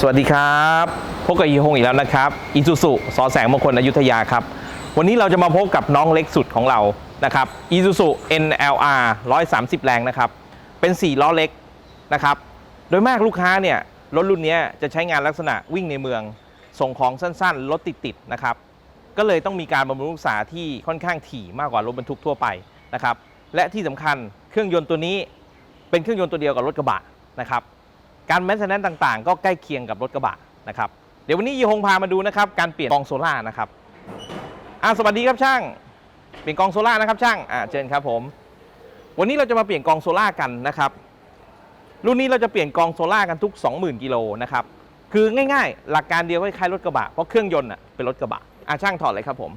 สวัสดีครับพบกับอีฮงอีกแล้วนะครับอีซูซุสอแสงมงคลอยุธยาครับ วันนี้เราจะมาพบกับน้องเล็กสุดของเรานะครับอีซูซุ NLR 130 แรงนะครับ เป็น 4 ล้อเล็กนะครับ โดยมากลูกค้าเนี่ย รถรุ่นนี้จะใช้งานลักษณะวิ่งในเมือง ส่งของสั้นๆ รถติดๆนะครับ ก็เลยต้องมีการบำรุงรักษาที่ค่อนข้างถี่มากกว่ารถบรรทุกทั่วไปนะครับ และที่สำคัญเครื่องยนต์ตัวนี้เป็นเครื่องยนต์ตัวเดียวกับรถกระบะนะครับ การแมนเทนแนนต่างๆ ก็ใกล้เคียงกับรถกระบะนะครับเดี๋ยววันนี้ยีฮงพามาดูนะครับการเปลี่ยนกองโซล่านะครับอ่าสวัสดีครับช่าง เปลี่ยนกองโซล่านะครับช่างอ่าเชิญครับผม วันนี้เราจะมาเปลี่ยนกองโซล่ากันนะครับรุ่นนี้เราจะเปลี่ยนกองโซล่ากันทุก 20,000กิโลนะครับคือง่ายๆ หลักการเดียวคล้ายๆรถกระบะเพราะเครื่องยนต์อะเป็นรถกระบะอ่าช่างถอดเลยครับผม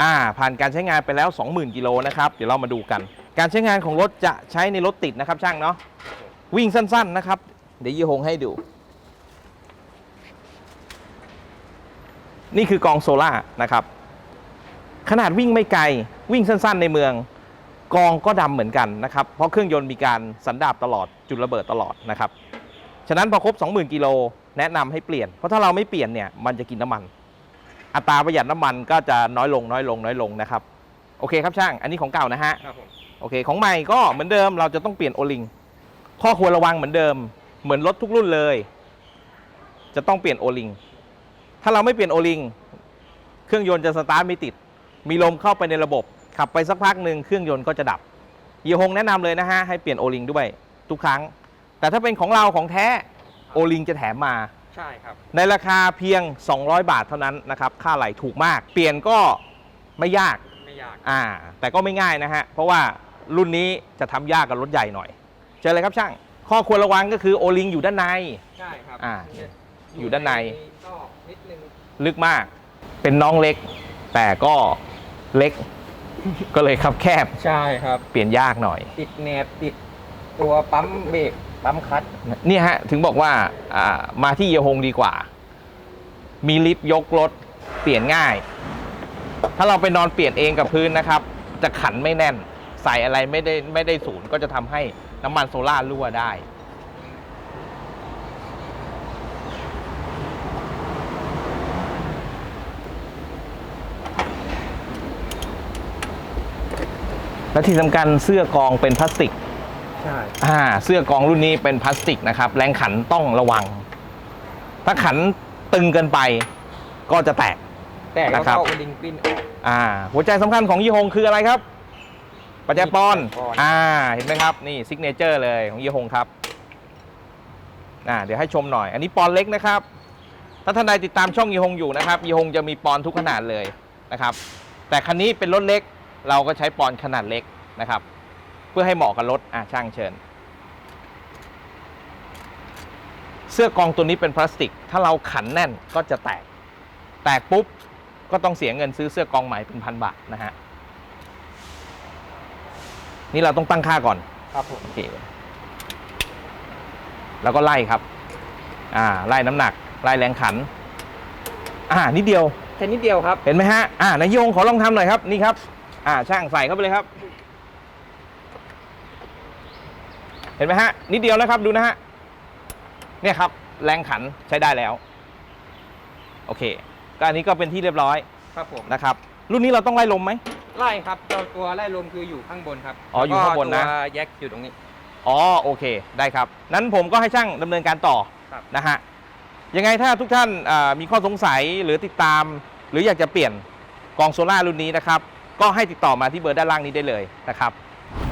อ่าผ่านการใช้งานไปแล้ว 20,000กิโลนะครับเดี๋ยวเรามาดูกัน การใช้งานของรถจะใช้ในรถติดนะครับ ช่างเนาะวิ่งสั้น ๆนะครับ เดี๋ยวยี่หงให้ดู นี่คือกองโซล่านะครับ ขนาดวิ่งไม่ไกลวิ่งสั้น ๆ ในเมือง กองก็ดำเหมือนกันนะครับ เพราะเครื่องยนต์มีการสันดาบตลอดจุดระเบิดตลอดนะครับฉะนั้นพอครบ 20,000กิโลแนะนำให้เปลี่ยน เพราะถ้าเราไม่เปลี่ยนเนี่ยมันจะกินน้ำมันอัตราประหยัดน้ำมันก็จะน้อยลงน้อยลงน้อยลงนะครับ โอเคครับช่าง อันนี้ของเก่านะฮะครับผม โอเค ของใหม่ก็เหมือนเดิมเราจะต้องเปลี่ยนโอลิง ข้อควรระวังเหมือนเดิม เหมือนรถทุกรุ่นเลย จะต้องเปลี่ยนโอลิง ถ้าเราไม่เปลี่ยนโอลิง เครื่องยนต์จะสตาร์ทไม่ติด มีลมเข้าไปในระบบ ขับไปสักพักหนึ่งเครื่องยนต์ก็จะดับเยียฮงแนะนำเลยนะฮะให้เปลี่ยนโอลิงด้วยทุกครั้ง แต่ถ้าเป็นของเราของแท้โอลิงจะแถมมาใช่ครับในราคาเพียง 200 บาทเท่านั้นนะครับค่าไหลถูกมาก เปลี่ยนก็ไม่ยากไม่ยากอ่าแต่ก็ไม่ง่ายนะฮะเพราะว่า รุ่นนี้จะทำยากกับรถใหญ่หน่อยเจอเลยครับช่าง ข้อควรระวังก็คือโอลิงอยู่ด้านใน ใช่ครับอ่า อยู่ด้านในก็นิดนึงลึกมาก เป็นน้องเล็ก แต่ก็เล็ก ก็เลยคับแคบใช่ครับ เปลี่ยนยากหน่อย ติดแหนบติดตัวปั๊มเบรกปั๊มคลัตช์เนี่ยฮะ ถึงบอกว่าอ่ามาที่เยฮงดีกว่า มีลิฟต์ยกรถ เปลี่ยนง่าย ถ้าเราไปนอนเปลี่ยนเองกับพื้นนะครับ จะขันไม่แน่น ใส่อะไรไม่ได้ไม่ได้ศูนย์ก็จะทำให้น้ำมันโซล่ารั่วได้และที่สำคัญเสื้อกองเป็นพลาสติก ใช่อ่า เสื้อกองรุ่นนี้เป็นพลาสติกนะครับ แรงขันต้องระวัง ถ้าขันตึงเกินไปก็จะแตก แต่ก็นะครับเข้าโอลิงปิ้นออก อ่า หัวใจสำคัญของยี่หงคืออะไรครับ ปัจจัยปอนด์ปัจจัยปอนด์อ่า เห็นไหมครับ นี่ซิกเนเจอร์เลยของยี่หงครับ อ่า เดี๋ยวให้ชมหน่อย อันนี้ปอนด์เล็กนะครับ ถ้าท่านใดติดตามช่องยี่หงอยู่นะครับยี่หงจะมีปอนด์ทุกขนาดเลยนะครับ แต่คันนี้เป็นรถเล็ก เราก็ใช้ปอนด์ขนาดเล็กนะครับ เพื่อให้เหมาะกับรถ อ่าช่างเชิญ เสื้อกองตัวนี้เป็นพลาสติก ถ้าเราขันแน่นก็จะแตก แตกปุ๊บ ก็ต้องเสียเงินซื้อเสื้อกองใหม่เป็นพันบาทนะฮะ นี่เราต้องตั้งค่าก่อนครับผมโอเคแล้วก็ไล่ครับอ่าไล่น้ำหนัก ไล่แรงขัน อ่านิดเดียวแค่นิดเดียวครับเห็นไหมฮะอ่านายโยงขอลองทำหน่อยครับนี่ครับ อ่าช่างใส่เข้าไปเลยครับ เห็นไหมฮะนิดเดียวนะครับดูนะฮะเนี่ยครับ แรงขันใช้ได้แล้ว โอเค ก็อันนี้ก็เป็นที่เรียบร้อยครับผมนะครับ รุ่นนี้เราต้องไล่ลมไหม ไล่ครับตัวตัวไล่ลมคืออยู่ข้างบนครับอ๋ออยู่ข้างบนนะ แล้วก็ตัวแยกอยู่ตรงนี้ อ๋อโอเคได้ครับ นั้นผมก็ให้ช่างดำเนินการต่อครับ นะฮะยังไงถ้าทุกท่านอ่ามีข้อสงสัยหรือติดตาม หรืออยากจะเปลี่ยนกองโซล่ารุ่นนี้นะครับ ก็ให้ติดต่อมาที่เบอร์ด้านล่างนี้ได้เลยนะครับ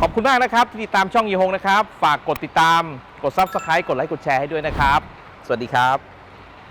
ขอบคุณมากนะครับ ที่ติดตามช่องยีฮงนะครับ ฝากกดติดตามกด Subscribe กดไลค์กดแชร์ให้ด้วยนะครับ สวัสดีครับ